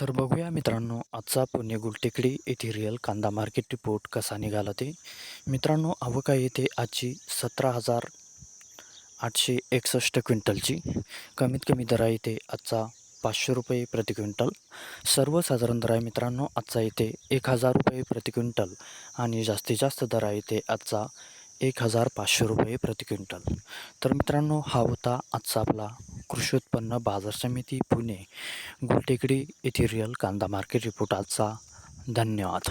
तर बघूया मित्रांनो आजचा पुणे गुलटेकडी येथे रिअल कांदा मार्केट रिपोर्ट कसा निघाला ते. मित्रांनो अवका येथे आजची सतरा हजार आठशे एकसष्ट क्विंटलची. कमीत कमी दरा येथे आजचा पाचशे रुपये प्रति क्विंटल. सर्वसाधारण दर आहे मित्रांनो आजचा येथे एक हजार रुपये प्रति क्विंटल. आणि जास्तीत जास्त दर आहे येथे आजचा एक हजार पाचशे रुपये प्रति क्विंटल. तर मित्रांनो हा होता आजचा आपला कृषी उत्पन्न बाजार समिती पुणे गुलटेकडी येथे रिअल कांदा मार्केट रिपोर्ट आजचा. धन्यवाद.